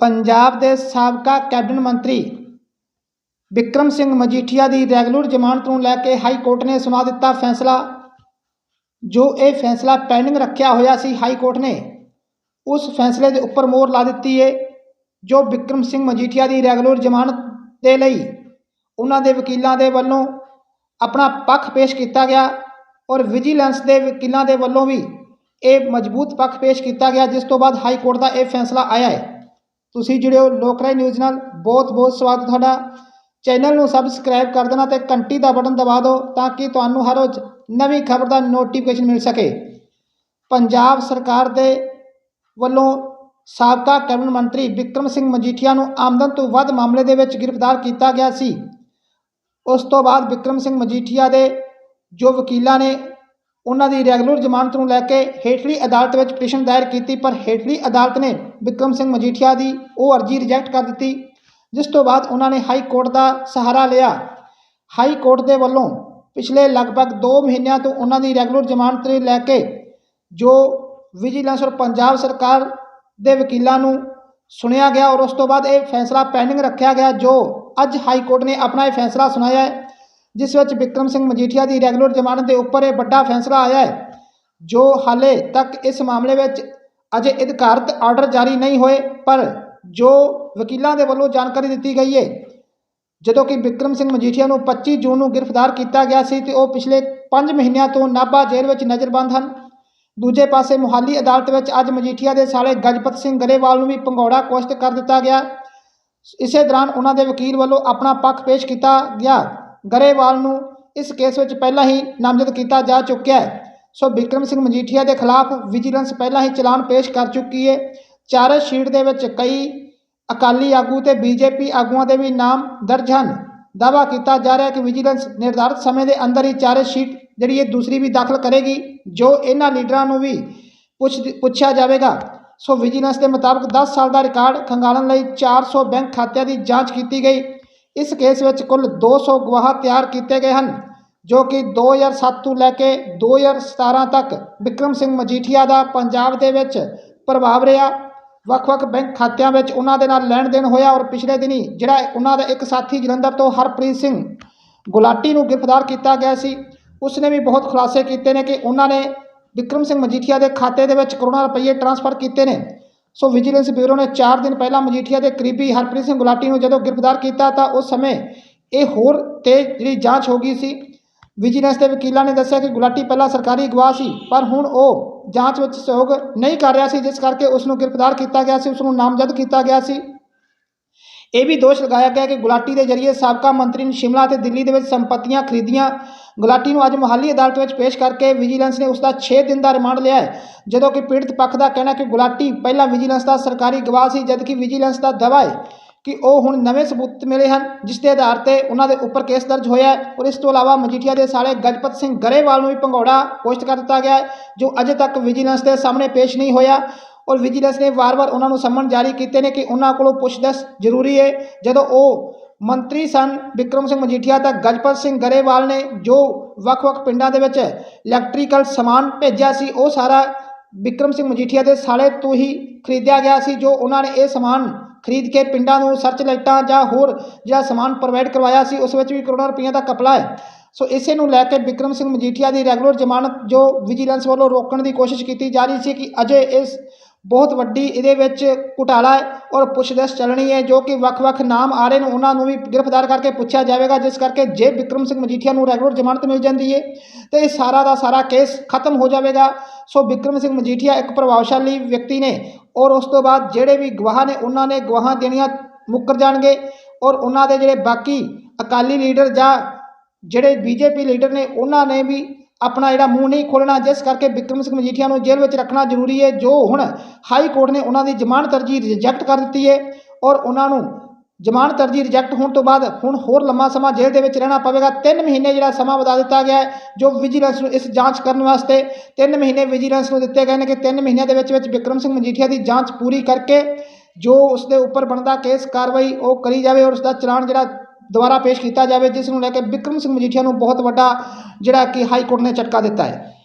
ਪੰਜਾਬ ਦੇ ਸਾਬਕਾ ਕੈਬਨਿਟ ਮੰਤਰੀ ਬਿਕਰਮ ਸਿੰਘ ਮਜੀਠੀਆ ਦੀ ਰੈਗੂਲਰ ਜ਼ਮਾਨਤ ਨੂੰ ਲੈ ਕੇ ਹਾਈ ਕੋਰਟ ਨੇ ਸੁਣਾ ਦਿੱਤਾ ਫੈਸਲਾ। ਜੋ ਇਹ ਫੈਸਲਾ ਪੈਂਡਿੰਗ ਰੱਖਿਆ ਹੋਇਆ ਸੀ ਹਾਈ ਕੋਰਟ ਨੇ, ਉਸ ਫੈਸਲੇ ਦੇ ਉੱਪਰ ਮੋਹਰ ਲਾ ਦਿੱਤੀ ਹੈ ਜੋ ਬਿਕਰਮ ਸਿੰਘ ਮਜੀਠੀਆ ਦੀ ਰੈਗੂਲਰ ਜ਼ਮਾਨਤ ਦੇ ਲਈ ਉਹਨਾਂ ਦੇ ਵਕੀਲਾਂ ਦੇ ਵੱਲੋਂ ਆਪਣਾ ਪੱਖ ਪੇਸ਼ ਕੀਤਾ ਗਿਆ ਔਰ ਵਿਜੀਲੈਂਸ ਦੇ ਵਕੀਲਾਂ ਦੇ ਵੱਲੋਂ ਵੀ ਇਹ ਮਜ਼ਬੂਤ ਪੱਖ ਪੇਸ਼ ਕੀਤਾ ਗਿਆ, ਜਿਸ ਤੋਂ ਬਾਅਦ ਹਾਈ ਕੋਰਟ ਦਾ ਇਹ ਫੈਸਲਾ ਆਇਆ ਹੈ ਤੁਸੀਂ ਜੁੜਿਓ ਹੋ ਲੋਕਰਾਏ ਨਿਊਜ਼ ਨਾਲ। ਬਹੁਤ ਬਹੁਤ ਸਵਾਗਤ ਤੁਹਾਡਾ। ਚੈਨਲ ਨੂੰ ਸਬਸਕ੍ਰਾਈਬ ਕਰ ਦੇਣਾ ਤੇ ਘੰਟੀ ਦਾ ਬਟਨ ਦਬਾ ਦਿਓ ਤਾਂ ਕਿ ਤੁਹਾਨੂੰ ਹਰ ਰੋਜ਼ ਨਵੀਂ ਖਬਰ ਦਾ ਨੋਟੀਫਿਕੇਸ਼ਨ ਮਿਲ ਸਕੇ। ਪੰਜਾਬ ਸਰਕਾਰ ਦੇ ਵੱਲੋਂ ਸਾਬਕਾ ਕੈਬਨਿਟ ਮੰਤਰੀ ਬਿਕਰਮ ਸਿੰਘ ਮਜੀਠੀਆ ਨੂੰ ਆਮਦਨ ਤੋਂ ਵੱਧ ਮਾਮਲੇ ਦੇ ਵਿੱਚ ਗ੍ਰਿਫਤਾਰ ਕੀਤਾ ਗਿਆ ਸੀ। ਉਸ ਤੋਂ ਬਾਅਦ ਬਿਕਰਮ ਸਿੰਘ ਮਜੀਠੀਆ ਦੇ ਜੋ ਵਕੀਲਾਂ ਨੇ ਉਹਨਾਂ ਦੀ ਰੈਗੂਲਰ ਜ਼ਮਾਨਤ ਨੂੰ ਲੈ ਕੇ ਹੇਠਲੀ ਅਦਾਲਤ ਵਿੱਚ ਪਟੀਸ਼ਨ ਦਾਇਰ ਕੀਤੀ, ਪਰ ਹੇਠਲੀ ਅਦਾਲਤ ਨੇ ਬਿਕਰਮ ਸਿੰਘ ਮਜੀਠੀਆ ਦੀ ਉਹ ਅਰਜ਼ੀ ਰਿਜੈਕਟ ਕਰ ਦਿੱਤੀ, ਜਿਸ ਤੋਂ ਬਾਅਦ ਉਹਨਾਂ ਨੇ ਹਾਈ ਕੋਰਟ ਦਾ ਸਹਾਰਾ ਲਿਆ। ਹਾਈ ਕੋਰਟ ਦੇ ਵੱਲੋਂ ਪਿਛਲੇ ਲਗਭਗ 2 ਮਹੀਨਿਆਂ ਤੋਂ ਉਹਨਾਂ ਦੀ ਰੈਗੂਲਰ ਜ਼ਮਾਨਤ ਨੂੰ ਲੈ ਕੇ ਜੋ ਵਿਜੀਲੈਂਸ ਔਰ ਪੰਜਾਬ ਸਰਕਾਰ ਦੇ ਵਕੀਲਾਂ ਨੂੰ ਸੁਣਿਆ ਗਿਆ ਔਰ ਉਸ ਤੋਂ ਬਾਅਦ ਇਹ ਫੈਸਲਾ ਪੈਂਡਿੰਗ ਰੱਖਿਆ ਗਿਆ, ਜੋ ਅੱਜ ਹਾਈ ਕੋਰਟ ਨੇ ਆਪਣਾ ਇਹ ਫੈਸਲਾ ਸੁਣਾਇਆ ਹੈ। ਜਿਸ ਵਿੱਚ ਬਿਕਰਮ ਸਿੰਘ ਮਜੀਠੀਆ ਦੀ ਰੈਗੂਲਰ ਜ਼ਮਾਨਤ ਦੇ ਉੱਪਰ ਇਹ ਵੱਡਾ ਫੈਸਲਾ ਆਇਆ ਹੈ, ਜੋ ਹਾਲੇ ਤੱਕ ਇਸ ਮਾਮਲੇ ਵਿੱਚ ਅਜੇ ਅਧਿਕਾਰਤ ਆਰਡਰ ਜਾਰੀ ਨਹੀਂ ਹੋਏ, ਪਰ ਜੋ ਵਕੀਲਾਂ ਦੇ ਵੱਲੋਂ ਜਾਣਕਾਰੀ ਦਿੱਤੀ ਗਈ ਹੈ, ਜਦੋਂ ਕਿ ਬਿਕਰਮ ਸਿੰਘ ਮਜੀਠੀਆ ਨੂੰ 25 ਜੂਨ ਨੂੰ ਗ੍ਰਿਫਤਾਰ ਕੀਤਾ ਗਿਆ ਸੀ ਤੇ ਉਹ ਪਿਛਲੇ 5 ਮਹੀਨਿਆਂ ਤੋਂ ਨਾਭਾ ਜੇਲ੍ਹ ਵਿੱਚ ਨਜ਼ਰਬੰਦ ਹਨ। ਦੂਜੇ ਪਾਸੇ ਮੁਹਾਲੀ ਅਦਾਲਤ ਵਿੱਚ ਅੱਜ ਮਜੀਠੀਆ ਦੇ ਸਾਲੇ ਗਜਪਤ ਸਿੰਘ ਗਰੇਵਾਲ ਨੂੰ ਵੀ ਪੰਗੌੜਾ ਕੋਸ਼ਟ ਕਰ ਦਿੱਤਾ ਗਿਆ। ਇਸੇ ਦੌਰਾਨ ਉਹਨਾਂ ਦੇ ਵਕੀਲ ਵੱਲੋਂ ਆਪਣਾ ਪੱਖ ਪੇਸ਼ ਕੀਤਾ ਗਿਆ। ਗਰੇਵਾਲ ਨੂੰ ਇਸ ਕੇਸ ਵਿੱਚ ਪਹਿਲਾਂ ਹੀ ਨਾਮਜ਼ਦ ਕੀਤਾ ਜਾ ਚੁੱਕਿਆ ਹੈ। ਸੋ ਬਿਕਰਮ ਸਿੰਘ ਮਜੀਠੀਆ ਦੇ ਖਿਲਾਫ ਵਿਜੀਲੈਂਸ ਪਹਿਲਾਂ ਹੀ ਚਲਾਨ ਪੇਸ਼ ਕਰ ਚੁੱਕੀ ਹੈ। ਚਾਰਜ ਸ਼ੀਟ ਦੇ ਵਿੱਚ ਕਈ ਅਕਾਲੀ ਆਗੂ ਤੇ ਬੀਜੇਪੀ ਆਗੂਆਂ ਦੇ ਵੀ ਨਾਮ ਦਰਜ ਹਨ। ਦਾਅਵਾ ਕੀਤਾ ਜਾ ਰਿਹਾ ਹੈ ਕਿ ਵਿਜੀਲੈਂਸ ਨਿਰਧਾਰਤ ਸਮੇਂ ਦੇ ਅੰਦਰ ਹੀ ਚਾਰਜ ਸ਼ੀਟ ਜਿਹੜੀ ਇਹ ਦੂਸਰੀ ਵੀ ਦਾਖਲ ਕਰੇਗੀ, ਜੋ ਇਹਨਾਂ ਲੀਡਰਾਂ ਨੂੰ ਵੀ ਪੁੱਛ, ਪੁੱਛਿਆ ਜਾਵੇਗਾ। ਸੋ ਵਿਜੀਲੈਂਸ ਦੇ ਮੁਤਾਬਕ 10 ਸਾਲ ਦਾ ਰਿਕਾਰਡ ਖੰਗਾਲਣ ਲਈ 400 ਬੈਂਕ ਖਾਤਿਆਂ ਦੀ ਜਾਂਚ ਕੀਤੀ ਗਈ। ਇਸ ਕੇਸ ਵਿੱਚ ਕੁੱਲ 200 ਗਵਾਹ ਤਿਆਰ ਕੀਤੇ ਗਏ ਹਨ, ਜੋ ਕਿ 2007 ਤੋਂ ਲੈ ਕੇ 2017 ਤੱਕ ਬਿਕਰਮ ਸਿੰਘ ਮਜੀਠੀਆ ਦਾ ਪੰਜਾਬ ਦੇ ਵਿੱਚ ਪ੍ਰਭਾਵ ਰਿਹਾ। ਵੱਖ-ਵੱਖ ਬੈਂਕ ਖਾਤਿਆਂ ਵਿੱਚ ਉਹਨਾਂ ਦੇ ਨਾਲ ਲੈਣ ਦੇਣ ਹੋਇਆ ਔਰ ਪਿਛਲੇ ਦਿਨੀ ਜਿਹੜਾ ਉਹਨਾਂ ਦਾ ਇੱਕ ਸਾਥੀ ਜਲੰਧਰ ਤੋਂ ਹਰਪ੍ਰੀਤ ਸਿੰਘ ਗੁਲਾਟੀ ਨੂੰ ਗ੍ਰਿਫਤਾਰ ਕੀਤਾ ਗਿਆ ਸੀ, ਉਸਨੇ ਵੀ ਬਹੁਤ ਖੁਲਾਸੇ ਕੀਤੇ ਨੇ ਕਿ ਉਹਨਾਂ ਨੇ ਵਿਕਰਮ ਸਿੰਘ ਮਜੀਠੀਆ ਦੇ ਖਾਤੇ ਦੇ ਵਿੱਚ ਕਰੋੜਾਂ ਰੁਪਏ ਟ੍ਰਾਂਸਫਰ ਕੀਤੇ ਨੇ। ਸੋ ਵਿਜੀਲੈਂਸ ਬਿਊਰੋ ਨੇ 4 ਦਿਨ ਪਹਿਲਾਂ ਮਜੀਠੀਆ ਦੇ ਕਰੀਬੀ ਹਰਪ੍ਰੀਤ ਸਿੰਘ ਗੁਲਾਟੀ ਨੂੰ ਜਦੋਂ ਗ੍ਰਿਫਤਾਰ ਕੀਤਾ ਤਾਂ ਉਸ ਸਮੇਂ ਇਹ ਹੋਰ ਤੇਜ਼ ਜਿਹੜੀ ਜਾਂਚ ਹੋ ਗਈ ਸੀ, ਵਿਜੀਲੈਂਸ ਦੇ ਵਕੀਲਾਂ ਨੇ ਦੱਸਿਆ ਕਿ ਗੁਲਾਟੀ ਪਹਿਲਾਂ ਸਰਕਾਰੀ ਗਵਾਹ ਸੀ, ਪਰ ਹੁਣ ਉਹ ਜਾਂਚ ਵਿੱਚ ਸਹਿਯੋਗ ਨਹੀਂ ਕਰ ਰਿਹਾ ਸੀ, ਜਿਸ ਕਰਕੇ ਉਸ ਨੂੰ ਗ੍ਰਿਫਤਾਰ ਕੀਤਾ ਗਿਆ ਸੀ ਉਸ ਨੂੰ ਨਾਮਜ਼ਦ ਕੀਤਾ ਗਿਆ ਸੀ। ਇਹ ਵੀ ਦੋਸ਼ ਲਗਾਇਆ ਗਿਆ ਕਿ ਗੁਲਾਟੀ ਦੇ ਜ਼ਰੀਏ ਸਾਬਕਾ ਮੰਤਰੀ ਨੇ ਸ਼ਿਮਲਾ ਅਤੇ ਦਿੱਲੀ ਦੇ ਵਿੱਚ ਸੰਪਤੀਆਂ ਖਰੀਦੀਆਂ ਗੁਲਾਟੀ ਨੂੰ ਅੱਜ ਮੁਹਾਲੀ ਅਦਾਲਤ ਵਿੱਚ ਪੇਸ਼ ਕਰਕੇ ਵਿਜੀਲੈਂਸ ਨੇ ਉਸ ਦਾ 6 ਦਿਨ ਦਾ ਰਿਮਾਂਡ ਲਿਆ ਹੈ, ਜਦੋਂ ਕਿ ਪੀੜਤ ਪੱਖ ਦਾ ਕਹਿਣਾ ਕਿ ਗੁਲਾਟੀ ਪਹਿਲਾਂ ਵਿਜੀਲੈਂਸ ਦਾ ਸਰਕਾਰੀ ਗਵਾਹ ਸੀ, ਜਦਕਿ ਵਿਜੀਲੈਂਸ ਦਾ ਦਾਅਵਾ ਹੈ ਕਿ ਉਹ ਹੁਣ ਨਵੇਂ ਸਬੂਤ ਮਿਲੇ ਹਨ, ਜਿਸ ਦੇ ਆਧਾਰ ਤੇ ਉਹਨਾਂ ਦੇ ਉੱਪਰ ਕੇਸ ਦਰਜ ਹੋਇਆ ਹੈ ਔਰ ਇਸ ਤੋਂ ਇਲਾਵਾ ਮਜੀਠੀਆ ਦੇ ਸਾਲੇ ਗਜਪਤ ਸਿੰਘ ਗਰੇਵਾਲ ਨੂੰ ਵੀ ਭੰਗੌੜਾ ਪੋਸਟ ਕਰ ਦਿੱਤਾ ਗਿਆ ਹੈ, ਜੋ ਅਜੇ ਤੱਕ ਵਿਜੀਲੈਂਸ ਦੇ ਸਾਹਮਣੇ ਪੇਸ਼ ਨਹੀਂ ਹੋਇਆ ਔਰ ਵਿਜੀਲੈਂਸ ਨੇ ਵਾਰ-ਵਾਰ ਉਹਨਾਂ ਨੂੰ ਸੰਮਨ ਜਾਰੀ ਕੀਤੇ ਨੇ ਕਿ ਉਹਨਾਂ ਕੋਲੋਂ ਪੁੱਛਦਸ ਜ਼ਰੂਰੀ ਹੈ, ਜਦੋਂ ਉਹ ਮੰਤਰੀ ਸਨ ਵਿਕਰਮ ਸਿੰਘ ਮਜੀਠੀਆ ਤਾਂ ਗਜਪਤ ਸਿੰਘ ਗਰੇਵਾਲ ਨੇ ਜੋ ਵੱਖ-ਵੱਖ ਪਿੰਡਾਂ ਦੇ ਵਿੱਚ ਇਲੈਕਟ੍ਰੀਕਲ ਸਮਾਨ ਭੇਜਿਆ ਸੀ, ਉਹ ਸਾਰਾ ਵਿਕਰਮ ਸਿੰਘ ਮਜੀਠੀਆ ਦੇ ਸਾਲੇ ਤੋਂ ਹੀ ਖਰੀਦਿਆ ਗਿਆ ਸੀ, ਜੋ ਉਹਨਾਂ ਨੇ ਇਹ ਸਮਾਨ ਖਰੀਦ ਕੇ ਪਿੰਡਾਂ ਨੂੰ ਸਰਚ ਲਾਈਟਾਂ ਜਾਂ ਹੋਰ ਜਿਹੜਾ ਸਮਾਨ ਪ੍ਰੋਵਾਈਡ ਕਰਵਾਇਆ ਸੀ, ਉਸ ਵਿੱਚ ਵੀ ਕਰੋੜਾਂ ਰੁਪਈਆ ਦਾ ਕਪਲਾ ਹੈ। ਸੋ ਇਸੇ ਨੂੰ ਲੈ ਕੇ ਵਿਕਰਮ ਸਿੰਘ ਮਜੀਠੀਆ ਦੀ ਰੈਗੂਲਰ ਜ਼ਮਾਨਤ ਜੋ ਵਿਜੀਲੈਂਸ ਵੱਲੋਂ ਰੋਕਣ ਦੀ ਕੋਸ਼ਿਸ਼ ਕੀਤੀ ਜਾ ਰਹੀ ਸੀ ਕਿ ਅਜੇ ਇਸ ਬਹੁਤ ਵੱਡੀ ਇਹਦੇ ਵਿੱਚ ਘੁਟਾਲਾ ਹੈ ਔਰ ਪੁੱਛਦਸ ਚੱਲਣੀ ਹੈ ਜੋ ਕਿ ਵੱਖ-ਵੱਖ ਨਾਮ ਆ ਰਹੇ ਨੇ, ਉਹਨਾਂ ਨੂੰ ਵੀ ਗ੍ਰਿਫਤਾਰ ਕਰਕੇ ਪੁੱਛਿਆ ਜਾਵੇਗਾ, ਜਿਸ ਕਰਕੇ ਜੇ ਵਿਕਰਮ ਸਿੰਘ ਮਜੀਠੀਆ ਨੂੰ ਰੈਗੂਲਰ ਜ਼ਮਾਨਤ ਮਿਲ ਜਾਂਦੀ ਹੈ ਤੇ ਇਹ ਸਾਰਾ ਦਾ ਸਾਰਾ ਕੇਸ ਖਤਮ ਹੋ ਜਾਵੇਗਾ। ਸੋ ਵਿਕਰਮ ਸਿੰਘ ਮਜੀਠੀਆ ਇੱਕ ਪ੍ਰਭਾਵਸ਼ਾਲੀ ਵਿਅਕਤੀ ਨੇ ਔਰ ਉਸ ਤੋਂ ਬਾਅਦ ਜਿਹੜੇ ਵੀ ਗਵਾਹ ਨੇ, ਉਹਨਾਂ ਨੇ ਗਵਾਹਾਂ ਦੇਣੀਆਂ ਮੁੱਕਰ ਜਾਣਗੇ ਔਰ ਉਹਨਾਂ ਦੇ ਜਿਹੜੇ ਬਾਕੀ ਅਕਾਲੀ ਲੀਡਰ ਜਾਂ ਜਿਹੜੇ ਬੀਜੇਪੀ ਲੀਡਰ ਨੇ, ਉਹਨਾਂ ਨੇ ਵੀ ਆਪਣਾ ਜਿਹੜਾ ਮੂੰਹ ਨਹੀਂ ਖੋਲਣਾ ਜਿਸ ਕਰਕੇ ਵਿਕਰਮ ਸਿੰਘ ਮਜੀਠੀਆ ਨੂੰ ਜੇਲ੍ਹ ਵਿੱਚ ਰੱਖਣਾ ਜ਼ਰੂਰੀ ਹੈ, ਜੋ ਹੁਣ ਹਾਈ ਕੋਰਟ ਨੇ ਉਹਨਾਂ ਦੀ ਜ਼ਮਾਨਤ ਅਰਜ਼ੀ ਰਿਜੈਕਟ ਕਰ ਦਿੱਤੀ ਹੈ ਔਰ ਉਹਨਾਂ ਨੂੰ ਜ਼ਮਾਨਤ ਅਰਜ਼ੀ ਰਿਜੈਕਟ ਹੋਣ ਤੋਂ ਬਾਅਦ ਹੁਣ ਹੋਰ ਲੰਮਾ ਸਮਾਂ ਜੇਲ੍ਹ ਦੇ ਵਿੱਚ ਰਹਿਣਾ ਪਵੇਗਾ। 3 ਮਹੀਨੇ ਜਿਹੜਾ ਸਮਾਂ ਵਧਾ ਦਿੱਤਾ ਗਿਆ ਹੈ, ਜੋ ਵਿਜੀਲੈਂਸ ਨੂੰ ਇਸ ਜਾਂਚ ਕਰਨ ਵਾਸਤੇ 3 ਮਹੀਨੇ ਵਿਜੀਲੈਂਸ ਨੂੰ ਦਿੱਤੇ ਗਏ ਨੇ ਕਿ 3 ਮਹੀਨਿਆਂ ਦੇ ਵਿੱਚ ਵਿੱਚ ਵਿਕਰਮ ਸਿੰਘ ਮਜੀਠੀਆ ਦੀ ਜਾਂਚ ਪੂਰੀ ਕਰਕੇ ਜੋ ਉਸ ਦੇ ਉੱਪਰ ਬਣਦਾ ਕੇਸ ਕਾਰਵਾਈ ਉਹ ਕਰੀ ਜਾਵੇ ਔਰ ਉਸ ਦਾ ਚਲਾਨ ਜਿਹੜਾ ਦੁਆਰਾ ਪੇਸ਼ ਕੀਤਾ ਜਾਵੇ, ਜਿਸ ਨੂੰ ਲੈ ਕੇ ਬਿਕਰਮ ਸਿੰਘ ਮਜੀਠੀਆ ਨੂੰ ਬਹੁਤ ਵੱਡਾ ਜਿਹੜਾ ਕਿ ਹਾਈ ਕੋਰਟ ਨੇ ਝਟਕਾ ਦਿੱਤਾ ਹੈ।